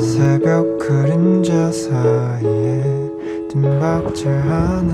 새벽 그림자 사이에 뜸박질 하는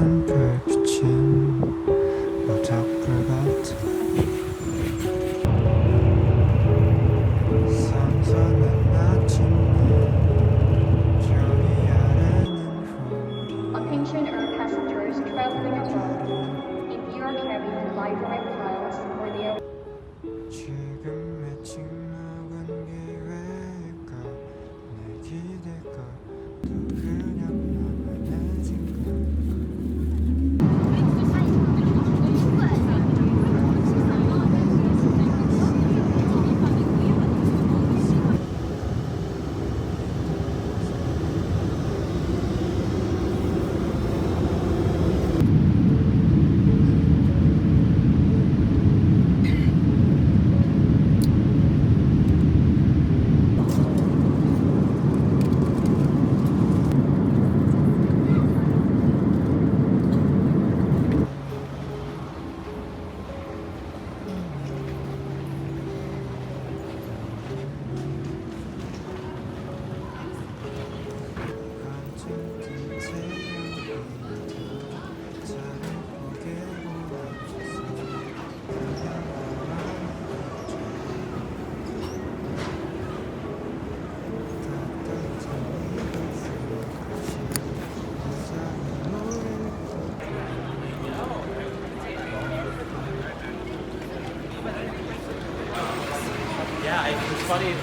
Yeah, it's funny.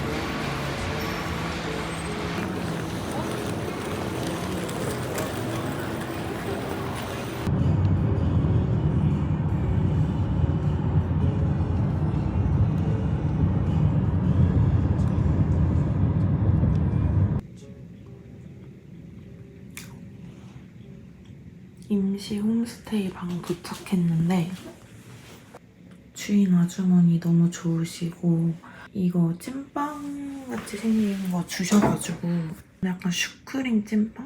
임시 홈스테이 방 도착했는데 주인 아주머니 너무 좋으시고 이거 찐빵 같이 생긴 거 주셔가지고 약간 슈크림 찐빵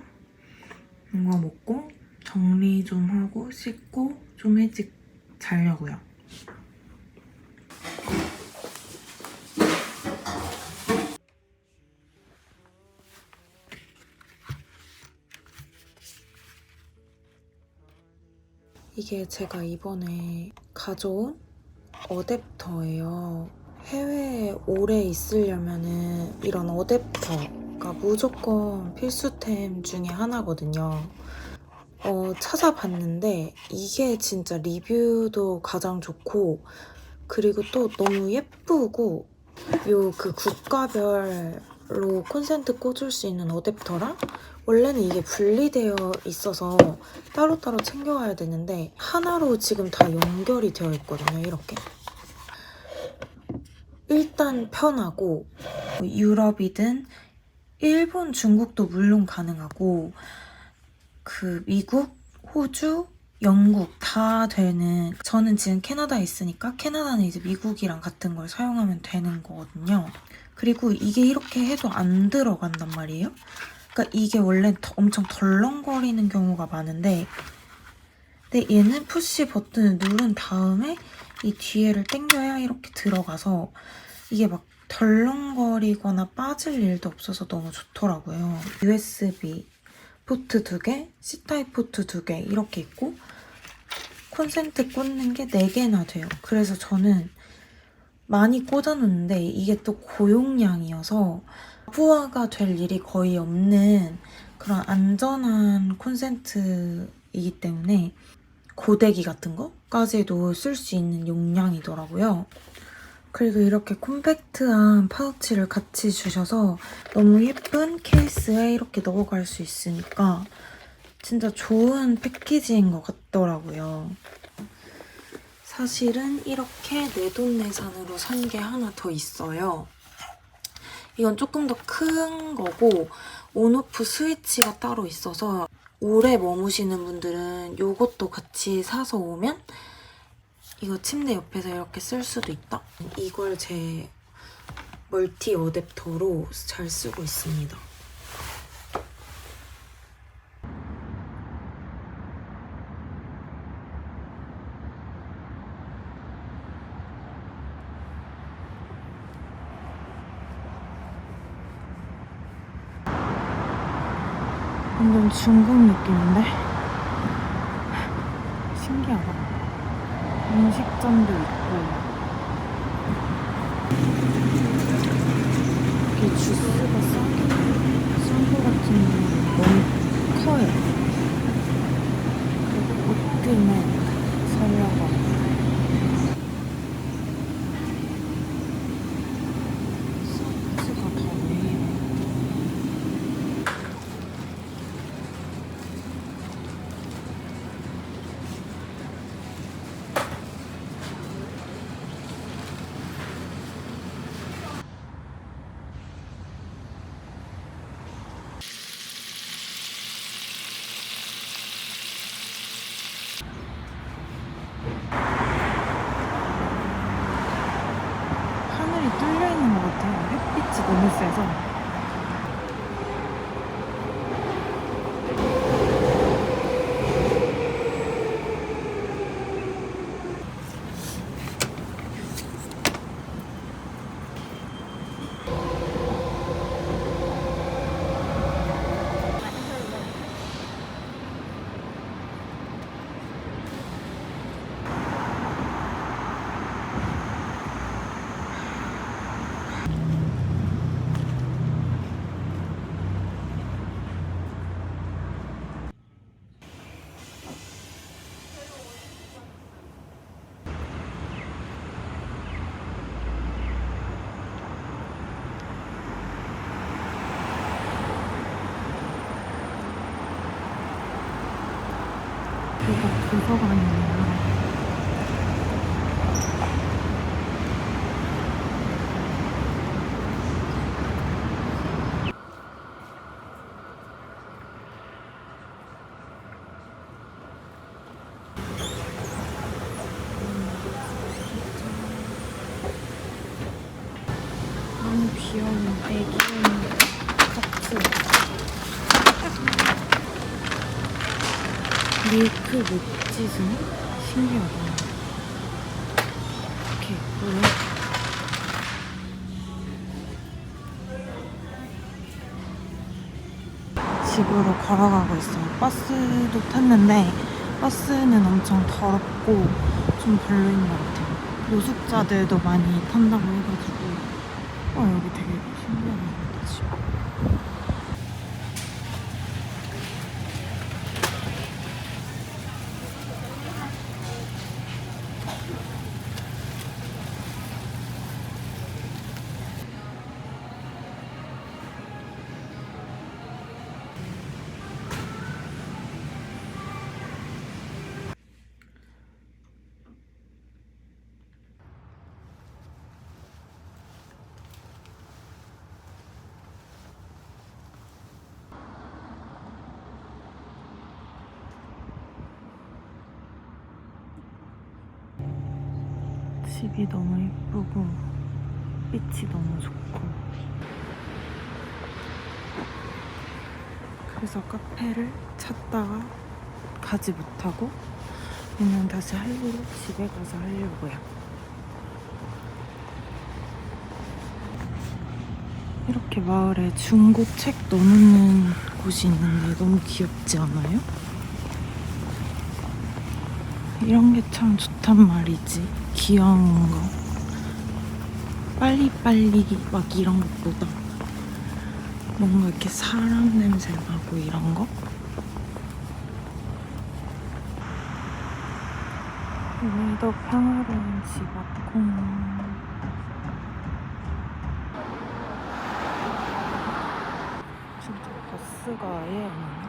이거 먹고 정리 좀 하고 씻고 좀 일찍 자려고요. 이게 제가 이번에 가져온 어댑터예요. 해외에 오래 있으려면은 이런 어댑터가 무조건 필수템 중에 하나거든요. 어, 찾아봤는데 이게 진짜 리뷰도 가장 좋고 그리고 또 너무 예쁘고 요 그 국가별로 콘센트 꽂을 수 있는 어댑터랑 원래는 이게 분리되어 있어서 따로따로 챙겨와야 되는데 하나로 지금 다 연결이 되어 있거든요 이렇게 일단 편하고 유럽이든 일본, 중국도 물론 가능하고 그 미국, 호주, 영국 다 되는 저는 지금 캐나다에 있으니까 캐나다는 이제 미국이랑 같은 걸 사용하면 되는 거거든요. 그리고 이게 이렇게 해도 안 들어간단 말이에요. 그러니까 이게 원래 더- 엄청 덜렁거리는 경우가 많은데 근데 얘는 푸시 버튼을 누른 다음에 이 뒤에를 당겨야 이렇게 들어가서 이게 막 덜렁거리거나 빠질 일도 없어서 너무 좋더라고요. USB 포트 두 개, C타입 포트 두 개 이렇게 있고 콘센트 꽂는 게 4개나 돼요. 그래서 저는 많이 꽂아놓는데 이게 또 고용량이어서 부하가 될 일이 거의 없는 그런 안전한 콘센트이기 때문에 고데기 같은 거까지도 쓸 수 있는 용량이더라고요. 그리고 이렇게 콤팩트한 파우치를 같이 주셔서 너무 예쁜 케이스에 이렇게 넣어갈 수 있으니까 진짜 좋은 패키지인 것 같더라고요. 사실은 이렇게 내돈내산으로 산 게 하나 더 있어요. 이건 조금 더 큰 거고 온오프 스위치가 따로 있어서 오래 머무시는 분들은 이것도 같이 사서 오면 이거 침대 옆에서 이렇게 쓸 수도 있다. 이걸 제 멀티 어댑터로 잘 쓰고 있습니다. 완전 중국 느낌인데? 신기하다. 음식점도 있고. 이게 주스가 싸게, 싼거 같은데 너무 커요. 그리고 옷들만 사려고 합니다. 사이즈가 다 왜 이래? 하늘이 뚫려 있는 것 같아요. 햇빛이 너무 세서. 여기가 도서관이에요. 너무 귀여운 애기 카트. 밀크 목지순? 신기하다. 이렇게 예쁘네. 집으로 걸어가고 있어요. 버스도 탔는데 버스는 엄청 더럽고 좀 별로인 것 같아요. 노숙자들도 많이 탄다고 해가지고 어 여기 되게 신기하다 집. 집이 너무 예쁘고 빛이 너무 좋고 그래서 카페를 찾다가 가지 못하고 그냥 다시 할 일을 집에 가서 하려고요. 이렇게 마을에 중고 책 넣어놓는 곳이 있는데 너무 귀엽지 않아요? 이런 게 참 좋단 말이지. 귀여운 거. 빨리빨리 막 이런 것보다 뭔가 이렇게 사람 냄새 나고 이런 거? 오늘도 평화로운 집 앞공. 진짜 버스가 아예 안 오네.